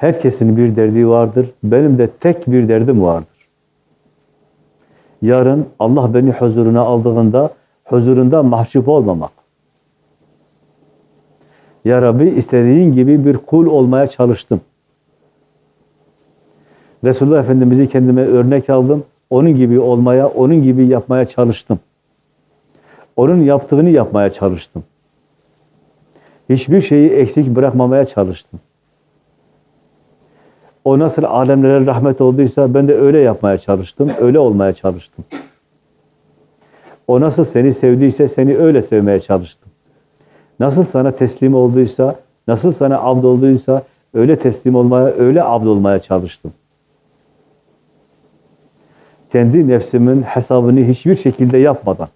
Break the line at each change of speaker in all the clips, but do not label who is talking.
Herkesin bir derdi vardır. Benim de tek bir derdim vardır. Yarın Allah beni huzuruna aldığında huzurunda mahcup olmamak. Ya Rabbi istediğin gibi bir kul olmaya çalıştım. Resulullah Efendimiz'i kendime örnek aldım. Onun gibi olmaya, onun gibi yapmaya çalıştım. Onun yaptığını yapmaya çalıştım. Hiçbir şeyi eksik bırakmamaya çalıştım. O nasıl alemlere rahmet olduysa ben de öyle yapmaya çalıştım, öyle olmaya çalıştım. O nasıl seni sevdiyse seni öyle sevmeye çalıştım. Nasıl sana teslim olduysa, nasıl sana abd olduysa öyle teslim olmaya, öyle abd olmaya çalıştım. Kendi nefsimin hesabını hiçbir şekilde yapmadan,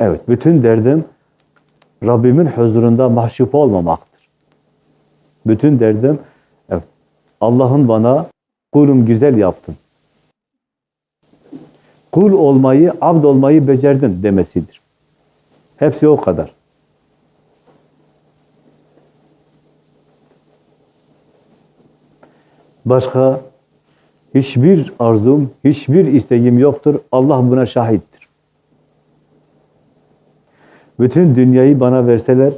Evet, bütün derdim Rabbimin huzurunda mahcup olmamaktır. Bütün derdim Allah'ın bana kulum güzel yaptın. Kul olmayı, abd olmayı becerdin demesidir. Hepsi o kadar. Başka hiçbir arzum, hiçbir isteğim yoktur. Allah buna şahittir. Bütün dünyayı bana verseler,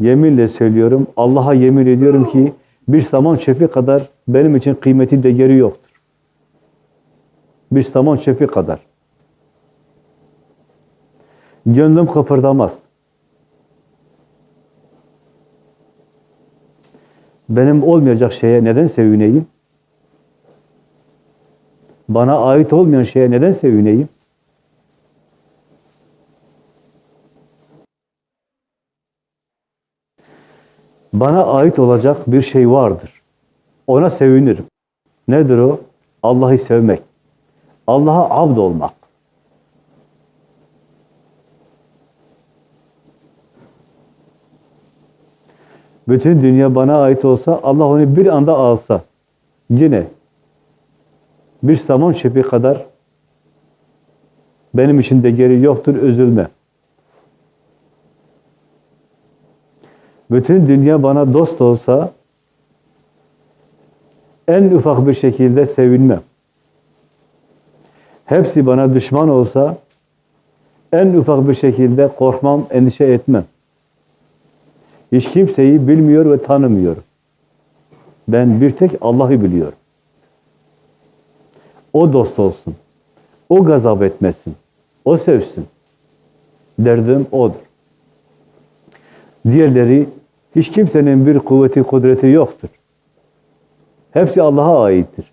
yeminle söylüyorum, Allah'a yemin ediyorum ki bir saman çöpü kadar benim için kıymeti değeri yoktur. Bir saman çöpü kadar. Gönlüm kıpırdamaz. Benim olmayacak şeye neden sevineyim? Bana ait olmayan şeye neden sevineyim? Bana ait olacak bir şey vardır. Ona sevinirim. Nedir o? Allah'ı sevmek. Allah'a abd olmak. Bütün dünya bana ait olsa, Allah onu bir anda alsa, yine bir saman çöpü kadar benim için de geri yoktur, üzülme. Bütün dünya bana dost olsa, en ufak bir şekilde sevinmem. Hepsi bana düşman olsa, en ufak bir şekilde korkmam, endişe etmem. Hiç kimseyi bilmiyor ve tanımıyorum. Ben bir tek Allah'ı biliyorum. O dost olsun. O gazap etmesin. O sevsin. Derdim odur. Diğerleri hiç kimsenin bir kuvveti, kudreti yoktur. Hepsi Allah'a aittir.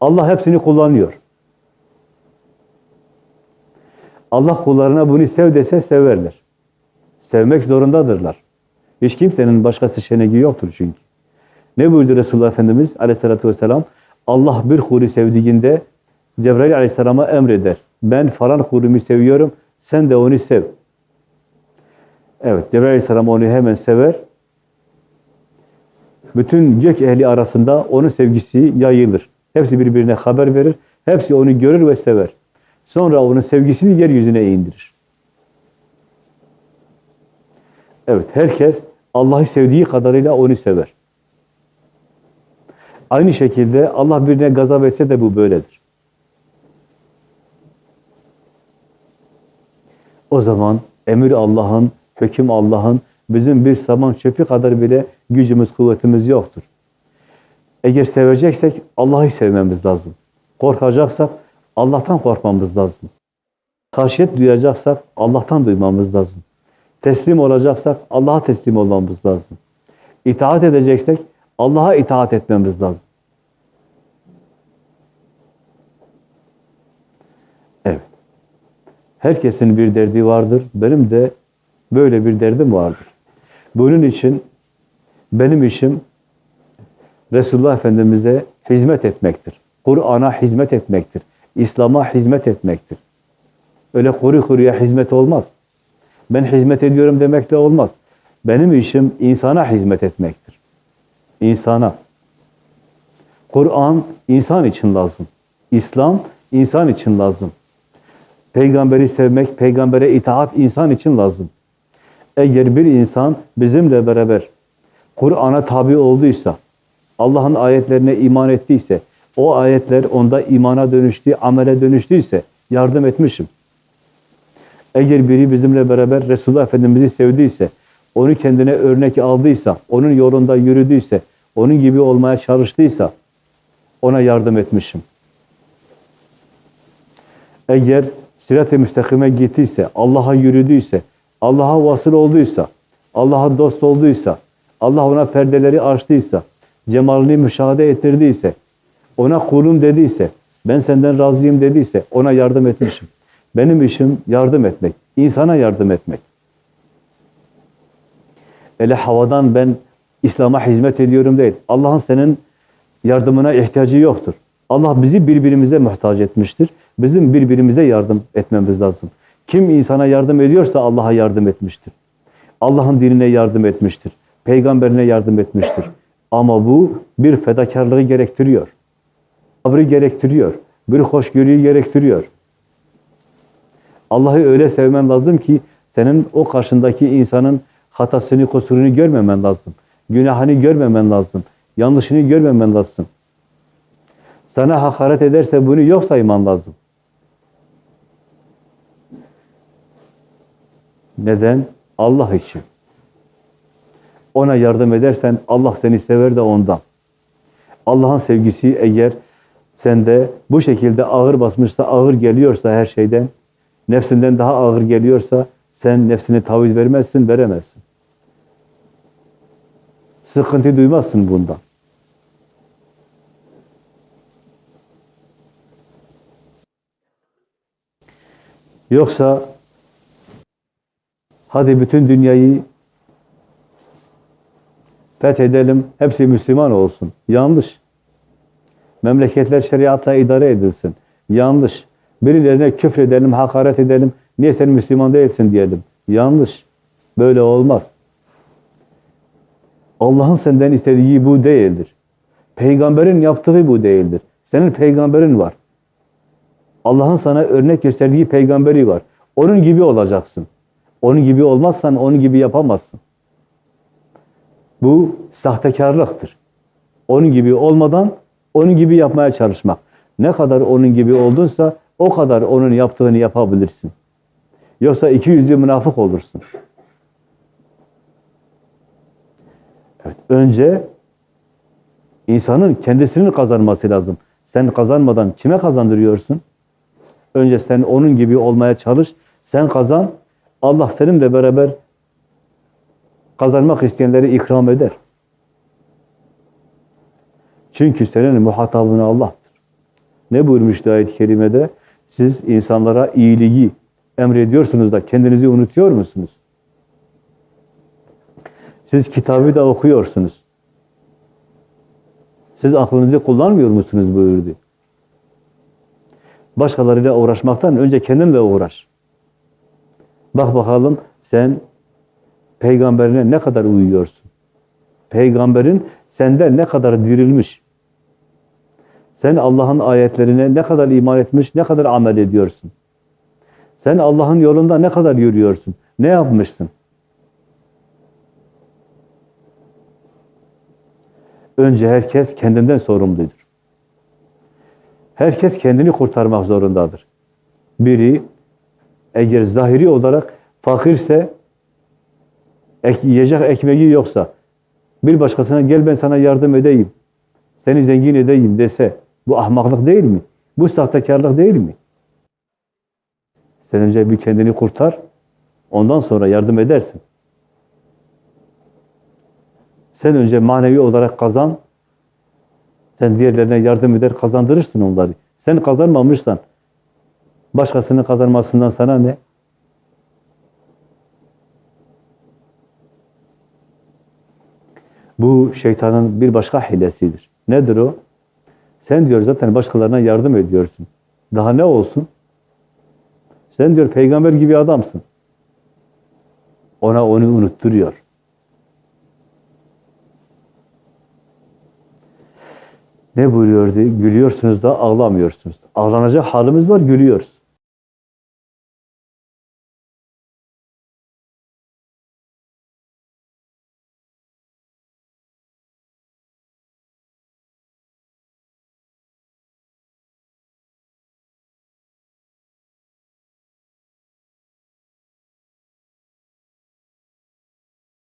Allah hepsini kullanıyor. Allah kullarına bunu sev dese severler. Sevmek zorundadırlar. Hiç kimsenin başka seçeneği yoktur çünkü. Ne buyurdu Resulullah Efendimiz aleyhissalatü vesselam? Allah bir kulü sevdiğinde Cebrail aleyhisselama emreder. Ben falan kulümü seviyorum, sen de onu sev. Evet, Cebrail aleyhisselam onu hemen sever. Bütün gök ehli arasında onun sevgisi yayılır. Hepsi birbirine haber verir. Hepsi onu görür ve sever. Sonra onun sevgisini yeryüzüne indirir. Evet, herkes Allah'ı sevdiği kadarıyla onu sever. Aynı şekilde Allah birine gazap etse de bu böyledir. O zaman emir Allah'ın, hüküm Allah'ın, bizim bir saman çöpü kadar bile gücümüz, kuvvetimiz yoktur. Eğer seveceksek Allah'ı sevmemiz lazım. Korkacaksak Allah'tan korkmamız lazım. Haşyet duyacaksak Allah'tan duymamız lazım. Teslim olacaksak Allah'a teslim olmamız lazım. İtaat edeceksek Allah'a itaat etmemiz lazım. Evet. Herkesin bir derdi vardır. Benim de böyle bir derdim vardır. Bunun için benim işim Resulullah Efendimiz'e hizmet etmektir. Kur'an'a hizmet etmektir. İslam'a hizmet etmektir. Öyle kuru kuruya hizmet olmaz. Ben hizmet ediyorum demek de olmaz. Benim işim insana hizmet etmektir. İnsana. Kur'an insan için lazım. İslam insan için lazım. Peygamberi sevmek, peygambere itaat insan için lazım. Eğer bir insan bizimle beraber Kur'an'a tabi olduysa, Allah'ın ayetlerine iman ettiyse, o ayetler onda imana dönüştü, amele dönüştüyse yardım etmişim. Eğer biri bizimle beraber Resulullah Efendimiz'i sevdiyse, onu kendine örnek aldıysa, onun yolunda yürüdüyse, onun gibi olmaya çalıştıysa ona yardım etmişim. Eğer sirat-i müstakime gittiyse, Allah'a yürüdüyse, Allah'a vasıl olduysa, Allah'a dost olduysa, Allah ona perdeleri açtıysa, cemalini müşahede ettirdiyse, ona kulum dediyse, ben senden razıyım dediyse ona yardım etmişim. Benim işim yardım etmek, insana yardım etmek. Öyle havadan ben İslam'a hizmet ediyorum değil. Allah'ın senin yardımına ihtiyacı yoktur. Allah bizi birbirimize muhtaç etmiştir. Bizim birbirimize yardım etmemiz lazım. Kim insana yardım ediyorsa Allah'a yardım etmiştir. Allah'ın dinine yardım etmiştir. Peygamberine yardım etmiştir. Ama bu bir fedakarlığı gerektiriyor. Sabrı gerektiriyor. Bir hoşgörüyü gerektiriyor. Allah'ı öyle sevmen lazım ki senin o karşındaki insanın hatasını, kusurunu görmemen lazım. Günahını görmemen lazım. Yanlışını görmemen lazım. Sana hakaret ederse bunu yok sayman lazım. Neden? Allah için. Ona yardım edersen Allah seni sever de ondan. Allah'ın sevgisi eğer sende bu şekilde ağır basmışsa, ağır geliyorsa her şeyden, nefsinden daha ağır geliyorsa sen nefsine taviz vermezsin, veremezsin. Sıkıntı duymazsın bundan. Yoksa hadi bütün dünyayı fethedelim, hepsi Müslüman olsun. Yanlış. Memleketler şeriatla idare edilsin. Yanlış. Birilerine küfredelim, hakaret edelim. Niye sen Müslüman değilsin diyelim. Yanlış. Böyle olmaz. Allah'ın senden istediği bu değildir. Peygamberin yaptığı bu değildir. Senin peygamberin var. Allah'ın sana örnek gösterdiği peygamberi var. Onun gibi olacaksın. Onun gibi olmazsan onun gibi yapamazsın. Bu sahtekarlıktır. Onun gibi olmadan onun gibi yapmaya çalışmak. Ne kadar onun gibi oldunsa o kadar onun yaptığını yapabilirsin. Yoksa iki yüzlü münafık olursun. Evet, önce insanın kendisinin kazanması lazım. Sen kazanmadan kime kazandırıyorsun? Önce sen onun gibi olmaya çalış. Sen kazan. Allah seninle beraber kazanmak isteyenleri ikram eder. Çünkü senin muhatabın Allah'tır. Ne buyurmuştu ayet-i kerimede? Siz insanlara iyiliği emrediyorsunuz da kendinizi unutuyor musunuz? Siz kitabı da okuyorsunuz. Siz aklınızı kullanmıyor musunuz buyurdu. Başkalarıyla uğraşmaktan önce kendinle uğraş. Bak bakalım sen peygamberine ne kadar uyuyorsun? Peygamberin sende ne kadar dirilmiş? Sen Allah'ın ayetlerine ne kadar iman etmiş, ne kadar amel ediyorsun? Sen Allah'ın yolunda ne kadar yürüyorsun? Ne yapmışsın? Önce herkes kendinden sorumludur. Herkes kendini kurtarmak zorundadır. Biri eğer zahiri olarak fakirse, ek, yiyecek ekmeği yoksa, bir başkasına gel ben sana yardım edeyim, seni zengin edeyim dese, bu ahmaklık değil mi? Bu sahtekarlık değil mi? Sen önce bir kendini kurtar, ondan sonra yardım edersin. Sen önce manevi olarak kazan, sen diğerlerine yardım eder, kazandırırsın onları. Sen kazanmamışsan, başkasının kazanmasından sana ne? Bu şeytanın bir başka hilesidir. Nedir o? Sen diyor zaten başkalarına yardım ediyorsun. Daha ne olsun? Sen diyor peygamber gibi adamsın. Ona onu unutturuyor. Ne buyuruyordu? Gülüyorsunuz da ağlamıyorsunuz. Ağlanacak halimiz var, gülüyoruz.